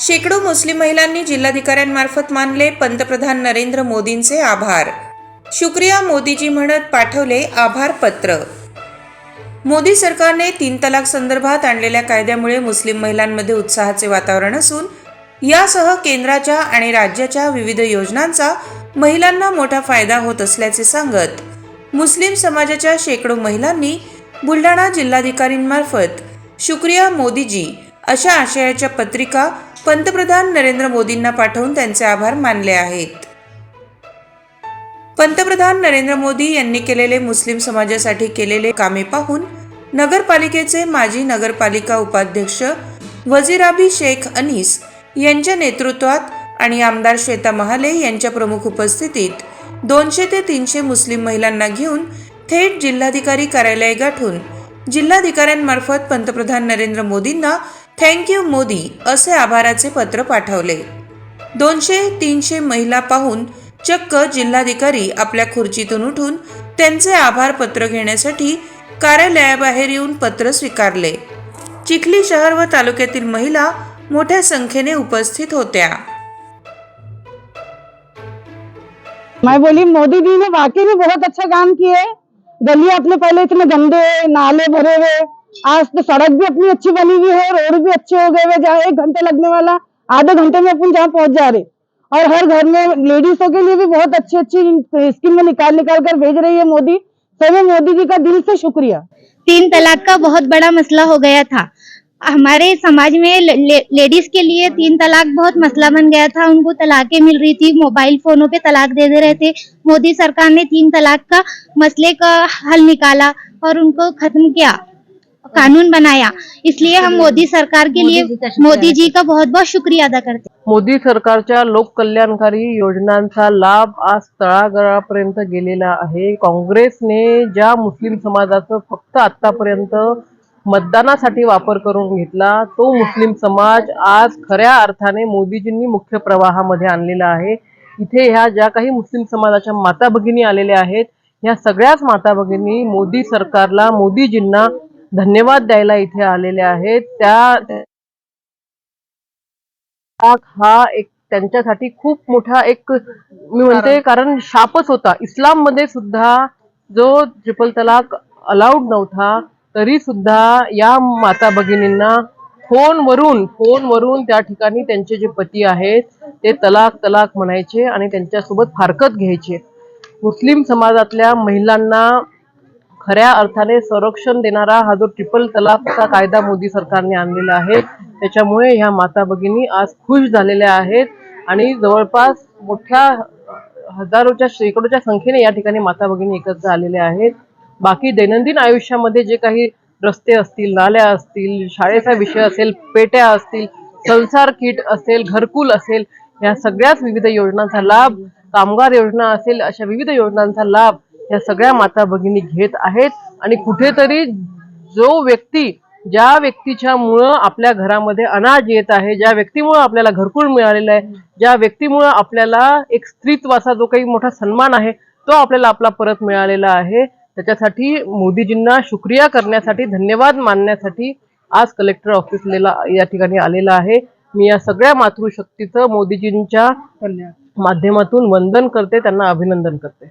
शेकडो मुस्लिम महिलांनी जिल्हाधिकाऱ्यांमार्फत मानले पंतप्रधान नरेंद्र मोदींचे आभार. शुक्रिया मोदीजी म्हणत पाठवले आभार पत्र मोदी सरकारने तीन तलाक संदर्भात आणलेल्या कायद्यामुळे मुस्लिम महिलांमध्ये उत्साहाचे वातावरण असून यासह केंद्राच्या आणि राज्याच्या विविध योजनांचा महिलांना मोठा फायदा होत असल्याचे सांगत मुस्लिम समाजाच्या शेकडो महिलांनी बुलढाणा जिल्हाधिकारींमार्फत शुक्रिया मोदीजी अशा आशयाच्या पत्रिका पंतप्रधान नरेंद्र मोदींना पाठवून त्यांचे आभार मानले आहेत. पंतप्रधान नरेंद्र मोदी यांनी केलेले मुस्लिम समाजासाठी केलेले कामे पाहून नगरपालिकेचे माजी नगरपालिका उपाध्यक्ष वजीराबी शेख अनीस यांच्या नेतृत्वात आणि आमदार श्वेता महाले यांच्या प्रमुख उपस्थितीत दोनशे ते तीनशे मुस्लिम महिलांना घेऊन थेट जिल्हाधिकारी कार्यालय गाठून जिल्हाधिकाऱ्यांमार्फत पंतप्रधान नरेंद्र मोदींना थँक्यू मोदी असे आभाराचे पत्र पाठवले. दोनशे तीनशे महिला पाहून चक्क जिल्हाधिकारी आपल्या खुर्चीतून उठून त्यांचे आभार पत्र घेण्यासाठी कार्यालयाबाहेर येऊन पत्र स्वीकारले. चिखली शहर व तालुक्यातील महिला मोठ्या संख्येने उपस्थित होत्या. मैं बोली मोदी जी ने वाकई में बहुत अच्छा काम किए गली अपने पहले इतने गंदे नाले भरे हुए आज तो सड़क भी अपनी अच्छी बनी हुई है रोड भी अच्छे हो गए जहाँ एक घंटे लगने वाला आधे घंटे में अपन जहाँ पहुँच जा रहे। और हर घर में लेडीजों के लिए भी बहुत अच्छी अच्छी स्कीम निकाल निकाल कर भेज रही है मोदी। में मोदी जी का दिल से शुक्रिया। तीन तलाक का बहुत बड़ा मसला हो गया था। हमारे समाज में ले, लेडीज़ के लिए तीन तलाक बहुत मसला बन गया था। उनको तलाकें मिल रही थी मोबाइल फोनों पे तलाक दे दे रहे थे। मोदी सरकार ने तीन तलाक का मसले का हल निकाला और उनको खत्म किया। कानून बनाया। इसलिए हम मोदी सरकार के लिए मोदी जी का बहुत बहुत शुक्रिया अदा करते हैं। मोदी सरकारच्या लोककल्याणकारी योजनांचा लाभ आज तळागाळापर्यंत गेलेला आहे. काँग्रेसने ज्या मुस्लिम समाजाचं फक्त आतापर्यंत मतदानासाठी वापर करून घेतला तो मुस्लिम समाज आज खऱ्या अर्थाने मोदीजींनी मुख्य प्रवाहामध्ये आणलेला आहे. इथे ह्या ज्या काही मुस्लिम समाजाच्या माता भगिनी आलेल्या आहेत ह्या सगळ्याच माता भगिनी मोदी सरकारला मोदीजींना धन्यवाद द्यायला इथे आलेल्या आहेत. त्या हा एक त्यांच्यासाठी खूप मोठा एक मी म्हणते कारण शापच होता. इस्लाममध्ये सुद्धा जो ट्रिपल तलाक अलाउड नव्हता तरी सुद्धा या माता भगिनींना फोनवरून फोनवरून त्या ठिकाणी त्यांचे जे पती आहेत ते तलाक तलाक म्हणायचे आणि त्यांच्यासोबत फारकत घ्यायचे. मुस्लिम समाजातल्या महिलांना खऱ्या अर्थाने संरक्षण देणारा हा जो ट्रिपल तलाकचा कायदा मोदी सरकारने आणलेला आहे त्याच्यामुळे ह्या माता भगिनी आज खुश झालेल्या आहेत आणि जवळपास मोठ्या हजारोच्या शेकडोच्या संख्येने या ठिकाणी माता भगिनी एकत्र आलेल्या आहेत. बाकी दैनंदिन आयुष्यामध्ये जे काही रस्ते असतील नाल्या असतील शाळेचा विषय असेल पेट्या असतील संसार किट असेल घरकुल असेल या सगळ्याच विविध योजनांचा लाभ कामगार योजना असेल अशा विविध योजनांचा लाभ या सगळ्या माता भगिनी घेत आहेत. आणि कुठेतरी जो व्यक्ती ज्या व्यक्तीच्या मुळं आपल्या घरामध्ये अनाज येत आहे ज्या व्यक्तीमुळं आपल्याला घरकुल मिळालेलं आहे ज्या व्यक्तीमुळं आपल्याला एक स्त्रीत्वाचा जो काही मोठा सन्मान आहे तो आपल्याला आपला परत मिळालेला आहे. त्याच्यासाठी मोदीजींना शुक्रिया करण्यासाठी धन्यवाद मानण्यासाठी आज कलेक्टर ऑफिसला या ठिकाणी आलेला आहे. मी या सगळ्या मातृशक्तीचं मोदीजींच्या माध्यमातून वंदन करते त्यांना अभिनंदन करते.